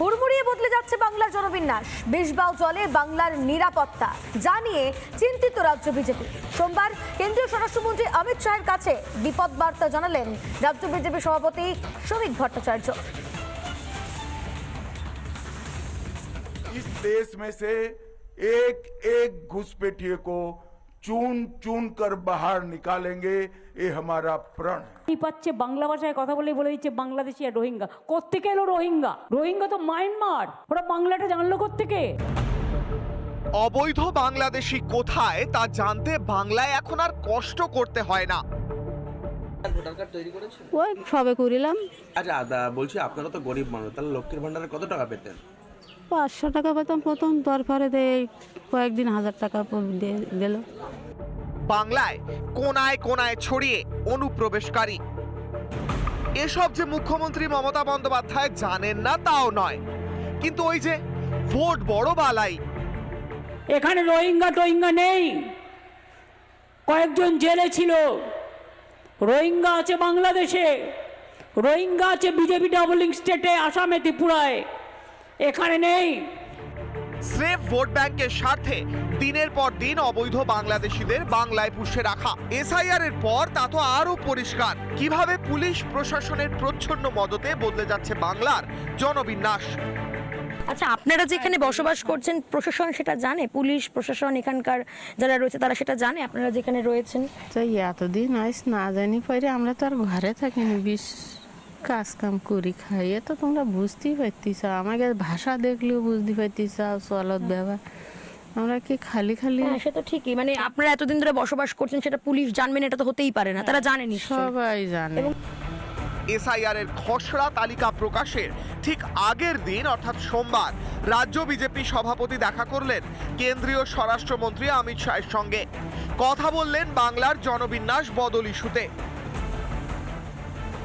হুড়মুড়িয়ে বদলে যাচ্ছে বাংলার জনবিন্যাস বিষবাও জলে বাংলার নিরাপত্তা জানিয়ে চিন্তিত রাজ্য বিজেপি সোমবার কেন্দ্রীয় স্বরাষ্ট্রমন্ত্রী অমিত শাহের কাছে বিপদ বার্তা জানালেন রাজ্য বিজেপি সভাপতি শ্রমিক ভট্টাচার্য इस देश में से एक एक घुसपैठिए को চুন চুন কর বাহার নিকালেঙ্গে এ হামারা প্রাণ পাচ্ছে বাংলা ভাষায় কথা বলে বলে দিচ্ছে বাংলাদেশি আর রোহিঙ্গা। কোথেকে এলো রোহিঙ্গা? রোহিঙ্গা তো মায়ানমার। ওরা বাংলাটা জানলো কোথেকে অবৈধ বাংলাদেশি কোথায় তা জানতে বাংলায় এখন আর কষ্ট করতে হয় না। ভোটার কার্ড তৈরি করেছেন? ওই সবে করিলাম আচ্ছা বলছি আপনারা তো গরিব মানুষ তাহলে লক্ষ্মীর ভান্ডারে কত টাকা পেতেন? পাঁচশো টাকা পেতাম প্রথম তারপরে দেয় কয়েকদিন হাজার টাকা গেল। বাংলায় কোনায় কোনায় ছড়িয়ে অনুপ্রবেশকারী। এসব যে মুখ্যমন্ত্রী মমতা বন্দ্যোপাধ্যায় জানেন না তাও নয়। কিন্তু ওই যে ভোট বড় বালাই। এখানে রোহিঙ্গা টোহিঙ্গা নেই। কয়েকজন জেলে ছিল। রোহিঙ্গা আছে বাংলাদেশে। রোহিঙ্গা আছে বিজেপি ডাবলিং স্টেটে আসামে ত্রিপুরায়। এখানে নেই। স্রেফ ভোট ব্যাংকের স্বার্থে দিনের পর দিন অবৈধ বাংলাদেশিদের বাংলায় পুষে রাখা। এসআইআর এর পর তা তো আরও পরিষ্কার। কীভাবে পুলিশ প্রশাসনের প্রচ্ছন্ন মদতে বদলে যাচ্ছে বাংলার জনবিন্যাস? আচ্ছা আপনারা যেখানে বসবাস করছেন প্রশাসন সেটা জানে? পুলিশ প্রশাসন এখানকার যারা রয়েছে তারা সেটা জানে? আপনারা যেখানে রয়েছেন? তো এতদিন আইস না জানি পরে আমরা তো আর ঘরে থাকিনি বিশ কাজ কাম করি খাই এ তো তোমরা বুঝতেই পারতিস আমাকে ভাষা দেখলেও বুঝতে পারতিস চলত ব্যবহার। আমরা কি খালি খালি হ্যাঁ সে তো ঠিকই। মানে আপনারা এতদিন ধরে বসবাস করছেন সেটা পুলিশ জানবেন এটা তো হতেই পারে না। তারা জানে নিশ্চয়ই। সবাই জানে। এসআইআর এর খসড়া তালিকা প্রকাশের ঠিক আগের দিন অর্থাৎ সোমবার রাজ্য বিজেপি সভাপতি দেখা করলেন কেন্দ্রীয় স্বরাষ্ট্রমন্ত্রী অমিত শাহের সঙ্গে। কথা বললেন বাংলার জনবিন্যাস বদল ইস্যুতে।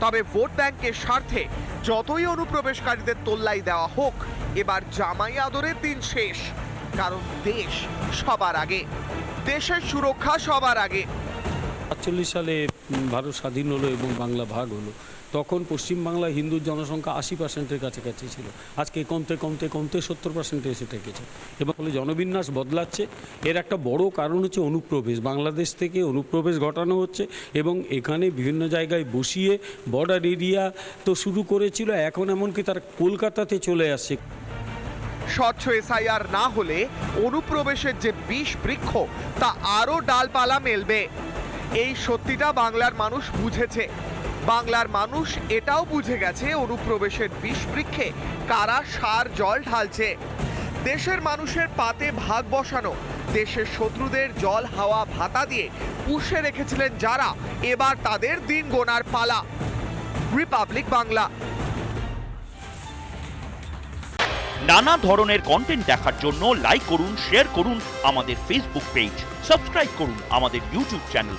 তবে ভোট ব্যাংকের স্বার্থে যতই অনুপ্রবেশকারীদের তোল্লাই দেওয়া হোক, এবার জামাই আদরের দিন শেষ। কারণ দেশ সবার আগে। দেশের সুরক্ষা সবার আগে। সাতচল্লিশ সালে ভারত স্বাধীন হলো এবং বাংলা ভাগ হলো। তখন পশ্চিমবাংলায় হিন্দুর জনসংখ্যা আশি পার্সেন্টের কাছাকাছি ছিল। আজকে কমতে কমতে কমতে সত্তর পার্সেন্টে এসে ঠেকেছে এবং ফলে জনবিন্যাস বদলাচ্ছে। এর একটা বড় কারণ হচ্ছে অনুপ্রবেশ। বাংলাদেশ থেকে অনুপ্রবেশ ঘটানো হচ্ছে এবং এখানে বিভিন্ন জায়গায় বসিয়ে বর্ডার এরিয়া তো শুরু করেছিল। এখন এমনকি তার কলকাতাতে চলে আসছে। স্বচ্ছ এসআইআর না হলে অনুপ্রবেশের যে বিষ বৃক্ষ, তা আরও ডালপালা মেলবে। এই সত্যিটা বাংলার মানুষ বুঝেছে। বাংলার মানুষ এটাও বুঝে গেছে অনুপ্রবেশের বিষ বৃক্ষে কারা সার জল ঢালছে। দেশের মানুষের পাতে ভাগ বসানো, দেশের শত্রুদের জল হাওয়া ভাতা দিয়ে পুষে রেখেছিলেন যারা, এবার তাদের দিন গোনার পালা। রিপাবলিক বাংলা। নানা ধরনের কন্টেন্ট দেখার জন্য লাইক করুন শেয়ার করুন আমাদের ফেসবুক পেজ সাবস্ক্রাইব করুন আমাদের ইউটিউব চ্যানেল